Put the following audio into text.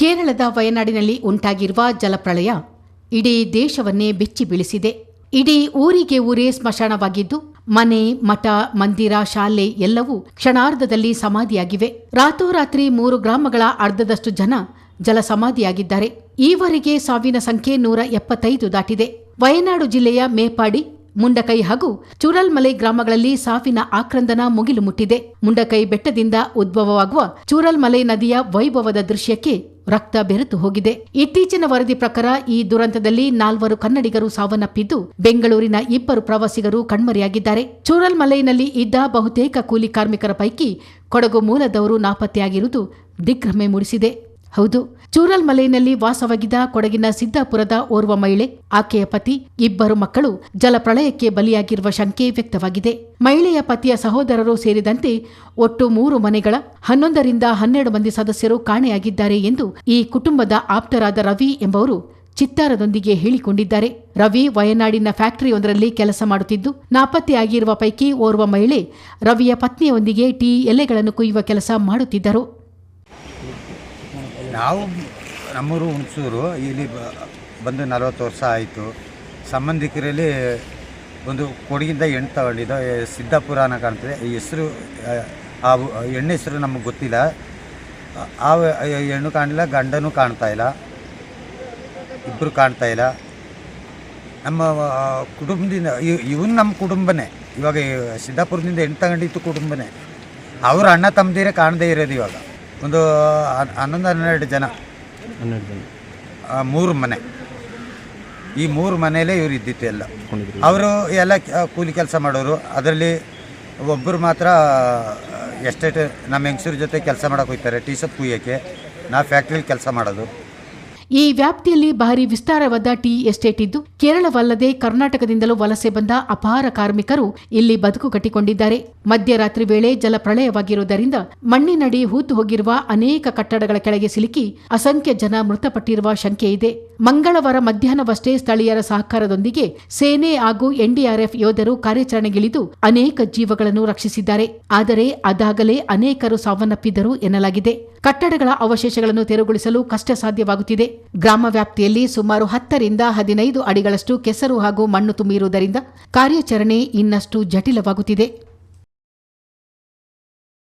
ಕೇರಳದ ವಯನಾಡಿನಲ್ಲಿ ಉಂಟಾಗಿರುವ ಜಲಪ್ರಳಯ ಇಡೀ ದೇಶವನ್ನೇ ಬೆಚ್ಚಿ ಬೀಳಿಸಿದೆ. ಇಡೀ ಊರಿಗೆ ಊರೇ ಸ್ಮಶಾನವಾಗಿದ್ದು, ಮನೆ, ಮಠ, ಮಂದಿರ, ಶಾಲೆ ಎಲ್ಲವೂ ಕ್ಷಣಾರ್ಧದಲ್ಲಿ ಸಮಾಧಿಯಾಗಿವೆ. ರಾತೋರಾತ್ರಿ ಮೂರು ಗ್ರಾಮಗಳ ಅರ್ಧದಷ್ಟು ಜನ ಜಲಸಮಾಧಿಯಾಗಿದ್ದಾರೆ. ಈವರೆಗೆ ಸಾವಿನ ಸಂಖ್ಯೆ ನೂರ ಎಪ್ಪತ್ತೈದು ದಾಟಿದೆ. ವಯನಾಡು ಜಿಲ್ಲೆಯ ಮೇಪಾಡಿ ಮುಂಡಕೈ ಹಾಗೂ ಚೂರಲ್ಮಲೈ ಗ್ರಾಮಗಳಲ್ಲಿ ಸಾವಿನ ಆಕ್ರಂದನ ಮುಗಿಲು ಮುಟ್ಟಿದೆ. ಮುಂಡಕೈ ಬೆಟ್ಟದಿಂದ ಉದ್ಭವವಾಗುವ ಚೂರಲ್ಮಲೈ ನದಿಯ ವೈಭವದ ದೃಶ್ಯಕ್ಕೆ ರಕ್ತ ಬೆರೆತು ಹೋಗಿದೆ. ಇತ್ತೀಚಿನ ವರದಿ ಪ್ರಕಾರ ಈ ದುರಂತದಲ್ಲಿ ನಾಲ್ವರು ಕನ್ನಡಿಗರು ಸಾವನ್ನಪ್ಪಿದ್ದು, ಬೆಂಗಳೂರಿನ ಇಬ್ಬರು ಪ್ರವಾಸಿಗರು ಕಣ್ಮರೆಯಾಗಿದ್ದಾರೆ. ಚೂರಲ್ಮಲೈನಲ್ಲಿ ಇದ್ದ ಬಹುತೇಕ ಕೂಲಿ ಕಾರ್ಮಿಕರ ಪೈಕಿ ಕೊಡಗು ಮೂಲದವರು ನಾಪತ್ತೆಯಾಗಿರುವುದು ದಿಗ್ಭ್ರಮೆ ಮೂಡಿಸಿದೆ. ಹೌದು. ಚೂರಲ್ ಮಲೆಯಲ್ಲಿ ವಾಸವಾಗಿದ್ದ ಕೊಡಗಿನ ಸಿದ್ದಾಪುರದ ಓರ್ವ ಮಹಿಳೆ, ಆಕೆಯ ಪತಿ, ಇಬ್ಬರು ಮಕ್ಕಳು ಜಲಪ್ರಳಯಕ್ಕೆ ಬಲಿಯಾಗಿರುವ ಶಂಕೆ ವ್ಯಕ್ತವಾಗಿದೆ. ಮಹಿಳೆಯ ಪತಿಯ ಸಹೋದರರು ಸೇರಿದಂತೆ ಒಟ್ಟು ಮೂರು ಮನೆಗಳ ಹನ್ನೊಂದರಿಂದ ಹನ್ನೆರಡು ಮಂದಿ ಸದಸ್ಯರು ಕಾಣೆಯಾಗಿದ್ದಾರೆ ಎಂದು ಈ ಕುಟುಂಬದ ಆಪ್ತರಾದ ರವಿ ಎಂಬವರು ಚಿತ್ತಾರದೊಂದಿಗೆ ಹೇಳಿಕೊಂಡಿದ್ದಾರೆ. ರವಿ ವಯನಾಡಿನ ಫ್ಯಾಕ್ಟರಿಯೊಂದರಲ್ಲಿ ಕೆಲಸ ಮಾಡುತ್ತಿದ್ದು ನಾಪತ್ತೆಯಾಗಿರುವ ಪೈಕಿ ಓರ್ವ ಮಹಿಳೆ ರವಿಯ ಪತ್ನಿಯೊಂದಿಗೆ ಟೀ ಎಲೆಗಳನ್ನು ಕುಯ್ಯುವ ಕೆಲಸ ಮಾಡುತ್ತಿದ್ದರು. ನಾವು ನಮ್ಮೂರು ಹುಣಸೂರು, ಇಲ್ಲಿ ಬಂದು ನಲವತ್ತು ವರ್ಷ ಆಯಿತು. ಸಂಬಂಧಿಕರಲ್ಲಿ ಒಂದು ಕೊಡಗಿಂದ ಎಣ್ಣೆ ತಗೊಂಡಿದ್ದು ಸಿದ್ದಾಪುರ ಅನ್ನ ಕಾಣ್ತದೆ. ಈ ಹೆಸರು, ಆ ಎಣ್ಣೆ ಹೆಸರು ನಮಗೆ ಗೊತ್ತಿಲ್ಲ. ಆ- ಹೆಣ್ಣು ಕಾಣಲಿಲ್ಲ, ಗಂಡನೂ ಕಾಣ್ತಾ ಇಲ್ಲ. ಇಬ್ಬರು ಕಾಣ್ತಾ ಇಲ್ಲ. ನಮ್ಮ ಕುಟುಂಬದಿಂದ ಇವನು ನಮ್ಮ ಕುಟುಂಬನೇ. ಇವಾಗ ಸಿದ್ದಾಪುರದಿಂದ ಹೆಣ್ಣು ತಗೊಂಡಿತ್ತು ಕುಟುಂಬನೇ. ಅವ್ರ ಅಣ್ಣ ತಮ್ಮದಿರೇ ಕಾಣದೇ ಇರೋದು ಇವಾಗ. ಒಂದು ಹನ್- ಹನ್ನೊಂದು ಹನ್ನೆರಡು ಜನ. ಹನ್ನೆರಡು ಜನ. ಆ, ಮೂರು ಮನೆ. ಈ ಮೂರು ಮನೆಯಲ್ಲೇ ಇವ್ರು ಇದ್ದಿತ್ತು ಎಲ್ಲ. ಅವರು ಎಲ್ಲ ಕ- ಕೂಲಿ ಕೆಲಸ ಮಾಡೋರು. ಅದರಲ್ಲಿ ಒಬ್ಬರು ಮಾತ್ರ ಎಸ್ಟೇಟ್ ನಮ್ಮ ಹೆಂಗ್ಸೂರು ಜೊತೆ ಕೆಲಸ ಮಾಡೋಕೆ ಹೋಗ್ತಾರೆ. ಟೀ ಶರ್ಟ್ ಕುಯ್ಯೋಕ್ಕೆ. ನಾವು ಫ್ಯಾಕ್ಟ್ರಿಲಿ ಕೆಲಸ ಮಾಡೋದು. ಈ ವ್ಯಾಪ್ತಿಯಲ್ಲಿ ಭಾರಿ ವಿಸ್ತಾರವಾದ ಟೀ ಎಸ್ಟೇಟ್ ಇದ್ದು, ಕೇರಳವಲ್ಲದೆ ಕರ್ನಾಟಕದಿಂದಲೂ ವಲಸೆ ಬಂದ ಅಪಾರ ಕಾರ್ಮಿಕರು ಇಲ್ಲಿ ಬದುಕು ಕಟ್ಟಿಕೊಂಡಿದ್ದಾರೆ. ಮಧ್ಯರಾತ್ರಿ ವೇಳೆ ಜಲಪ್ರಳಯವಾಗಿರುವುದರಿಂದ ಮಣ್ಣಿನಡಿ ಹೂತು ಹೋಗಿರುವ ಅನೇಕ ಕಟ್ಟಡಗಳ ಕೆಳಗೆ ಸಿಲುಕಿ ಅಸಂಖ್ಯ ಜನ ಮೃತಪಟ್ಟಿರುವ ಶಂಕೆ ಇದೆ. ಮಂಗಳವಾರ ಮಧ್ಯಾಹ್ನವಷ್ಟೇ ಸ್ಥಳೀಯರ ಸಹಕಾರದೊಂದಿಗೆ ಸೇನೆ ಹಾಗೂ ಎನ್ಡಿಆರ್ಎಫ್ ಯೋಧರು ಕಾರ್ಯಾಚರಣೆಗಿಳಿದು ಅನೇಕ ಜೀವಗಳನ್ನು ರಕ್ಷಿಸಿದ್ದಾರೆ. ಆದರೆ ಅದಾಗಲೇ ಅನೇಕರು ಸಾವನ್ನಪ್ಪಿದ್ದರು ಎನ್ನಲಾಗಿದೆ. ಕಟ್ಟಡಗಳ ಅವಶೇಷಗಳನ್ನು ತೆರವುಗೊಳಿಸಲು ಕಷ್ಟ ಸಾಧ್ಯವಾಗುತ್ತಿದೆ ಗ್ರಾಮ ವ್ಯಾಪ್ತಿಯಲ್ಲಿ ಸುಮಾರು ಹತ್ತರಿಂದ ಹದಿನೈದು ಅಡಿಗಳಷ್ಟು ಕೆಸರು ಹಾಗೂ ಮಣ್ಣು ತುಂಬಿರುವುದರಿಂದ ಕಾರ್ಯಾಚರಣೆ ಇನ್ನಷ್ಟು ಜಟಿಲವಾಗುತ್ತಿದೆ.